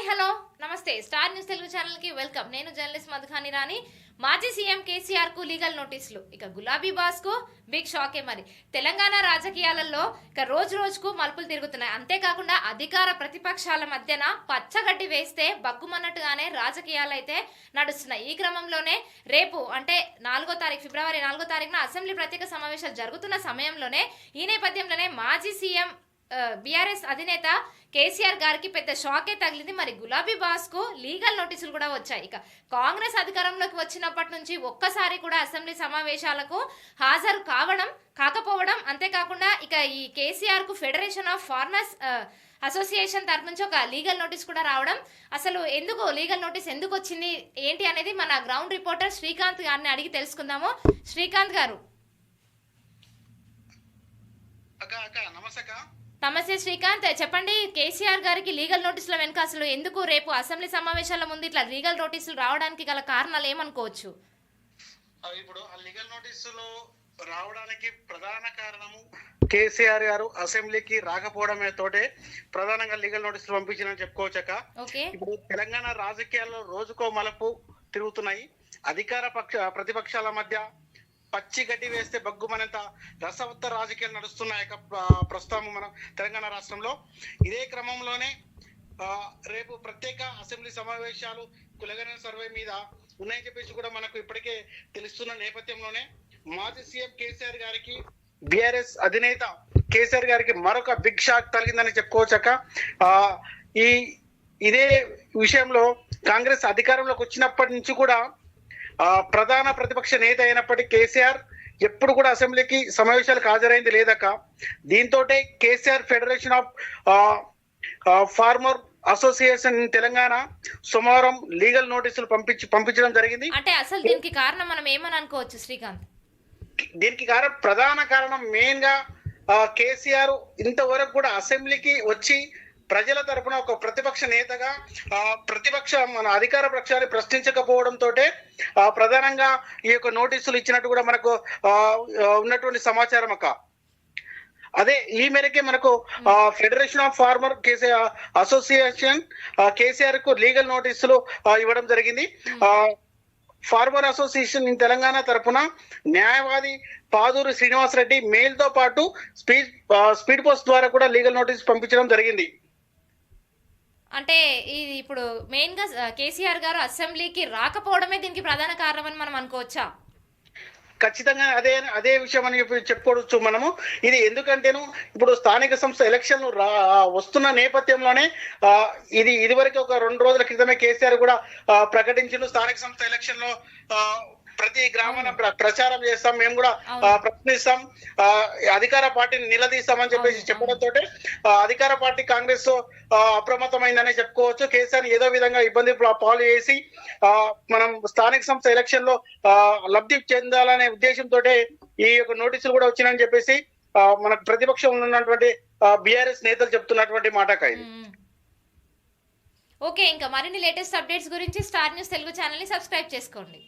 Hi hello నమస్తే star news Telugu ఛానల్కి welcome నేను జర్నలిస్ట్ మధుఖాని రాణి మాజీ సీఎం కేసీఆర్కు లీగల్ నోటీసులు ఇక గులాబీ బాస్కు బిగ్ షాకే మరి. తెలంగాణ రాజకీయాలలో ఇక రోజు రోజుకు మలుపులు తిరుగుతున్నాయి. అంతేకాకుండా అధికార ప్రతిపక్షాల మధ్యన పచ్చగడ్డి వేస్తే బగ్గుమన్నట్టుగానే రాజకీయాలు అయితే నడుస్తున్నాయి. ఈ క్రమంలోనే రేపు అంటే నాలుగో తారీఖు ఫిబ్రవరి నాలుగో తారీఖున అసెంబ్లీ ప్రత్యేక సమావేశాలు జరుగుతున్న సమయంలోనే ఈ నేపథ్యంలోనే మాజీ సీఎం బీఆర్ఎస్ అధినేత కేసీఆర్ గారికి పెద్ద షాకే తగిలింది. మరి గులాబీ బాస్కు లీగల్ నోటీసులు కూడా వచ్చాయి. ఇక కాంగ్రెస్ అధికారంలోకి వచ్చినప్పటి నుంచి ఒక్కసారి కూడా అసెంబ్లీ సమావేశాలకు హాజరు కావడం కాకపోవడం అంతేకాకుండా ఇక ఈ కేసీఆర్కు ఫెడరేషన్ ఆఫ్ ఫార్మర్స్ అసోసియేషన్ తరఫు నుంచి ఒక లీగల్ నోటీస్ కూడా రావడం. అసలు ఎందుకు లీగల్ నోటీస్ ఎందుకు వచ్చింది ఏంటి అనేది మన గ్రౌండ్ రిపోర్టర్ శ్రీకాంత్ గారిని అడిగి తెలుసుకుందాము. శ్రీకాంత్ గారు. అక్క అక్క నమస్తే నమస్తే శ్రీకాంత్ చెప్పండి కేసీఆర్ గారికి లీగల్ నోటీసుల వెనుక అసలు ఎందుకు రేపు అసెంబ్లీ సమావేశాల ముందు ఇట్లా లీగల్ నోటీసులు రావడానికి గల కారణాలు ఏమనుకోవచ్చు? ఇప్పుడు ఆ లీగల్ నోటీసులు రావడానికి ప్రధాన కారణము కేసీఆర్ గారు అసెంబ్లీకి రాకపోవడమే తోటే ప్రధానంగా లీగల్ నోటీసులు పంపించిందని చెప్పుకోవచ్చక్క. ఓకే. ఇప్పుడు తెలంగాణ రాజకీయాల్లో రోజుకో మలుపు తిరుగుతున్నాయి. అధికార పక్ష ప్రతిపక్షాల మధ్య పచ్చి గడ్డి వేస్తే బగ్గుమనంత రసవత్త రాజకీయాలు నడుస్తున్నాయి ప్రస్తుతం మన తెలంగాణ రాష్ట్రంలో. ఇదే క్రమంలోనే రేపు ప్రత్యేక అసెంబ్లీ సమావేశాలు కులగన సర్వే మీద ఉన్నాయని చెప్పేసి కూడా మనకు ఇప్పటికే తెలుస్తున్న నేపథ్యంలోనే మాజీ సీఎం కేసీఆర్ గారికి బిఆర్ఎస్ అధినేత కేసీఆర్ గారికి మరొక బిగ్ షాక్ తగిలిందని చెప్పుకోవచ్చాక ఆ ఈ ఇదే విషయంలో కాంగ్రెస్ అధికారంలోకి వచ్చినప్పటి నుంచి కూడా ప్రధాన ప్రతిపక్ష నేత అయినప్పటికీ కేసీఆర్ ఎప్పుడు కూడా అసెంబ్లీకి సమావేశాలకు హాజరైంది లేదక్క. దీంతో KCR federation of farmer association in Telangana సోమవారం లీగల్ నోటీసులు పంపించి పంపించడం జరిగింది. అంటే అసలు దీనికి కారణం మనం ఏమని అనుకోవచ్చు శ్రీకాంత్? దీనికి కారణం ప్రధాన కారణం మెయిన్గా కేసీఆర్ ఇంతవరకు కూడా అసెంబ్లీకి వచ్చి ప్రజల తరపున ఒక ప్రతిపక్ష నేతగా ఆ, ప్రతిపక్ష మన అధికార పక్షాన్ని ప్రశ్నించకపోవడంతో ప్రధానంగా ఈ యొక్క నోటీసులు ఇచ్చినట్టు కూడా మనకు ఉన్నటువంటి సమాచారం అక్క. అదే ఈ మేరకే మనకు ఆ, federation of farmer KCR association కేసీఆర్కు లీగల్ నోటీసులు ఇవ్వడం జరిగింది. ఆ, ఫార్మర్ అసోసియేషన్ ఇన్ తెలంగాణ తరపున న్యాయవాది పాదూరి శ్రీనివాస్ రెడ్డి మెయిల్తో పాటు స్పీడ్ స్పీడ్ పోస్ట్ ద్వారా కూడా లీగల్ నోటీస్ పంపించడం జరిగింది. అంటే ఇది ఇప్పుడు మెయిన్గా కేసీఆర్ గారు అసెంబ్లీకి రాకపోవడమే దీనికి ప్రధాన కారణం అని మనం అనుకోవచ్చా? ఖచ్చితంగా అదే అదే విషయం అని చెప్పి చెప్పుకోవచ్చు మనము. ఇది ఎందుకంటేను ఇప్పుడు స్థానిక సంస్థ ఎలక్షన్లు రా వస్తున్న నేపథ్యంలోనే ఇది ఇదివరకు ఒక రెండు రోజుల క్రితమే కేసీఆర్ కూడా ప్రకటించిన స్థానిక సంస్థ ఎలక్షన్లో ప్రతి గ్రామాన ప్ర- ప్రచారం చేస్తాం. మేము కూడా. ప్రశ్నిస్తాం. అధికార పార్టీని నిలదీస్తామని చెప్పేసి చెప్పడంతో అధికార పార్టీ కాంగ్రెస్ అప్రమత్తమైందని చెప్పుకోవచ్చు. కేసీఆర్ ఏదో విధంగా ఇబ్బంది పాలు చేసి మనం స్థానిక సంస్థ ఎలక్షన్లో లబ్ధి చెందాలనే ఉద్దేశంతో ఈ యొక్క నోటీసులు కూడా వచ్చినాయని చెప్పేసి ఆ, మనకు ప్రతిపక్షంలో ఉన్నటువంటి బిఆర్ఎస్ నేతలు చెప్తున్నటువంటి మాట మ్మ్. ఓకే ఇంకా మరిన్ని లేటెస్ట్ అప్డేట్స్ గురించి స్టార్ న్యూస్ తెలుగు ఛానల్ని సబ్స్క్రైబ్ చేసుకోండి.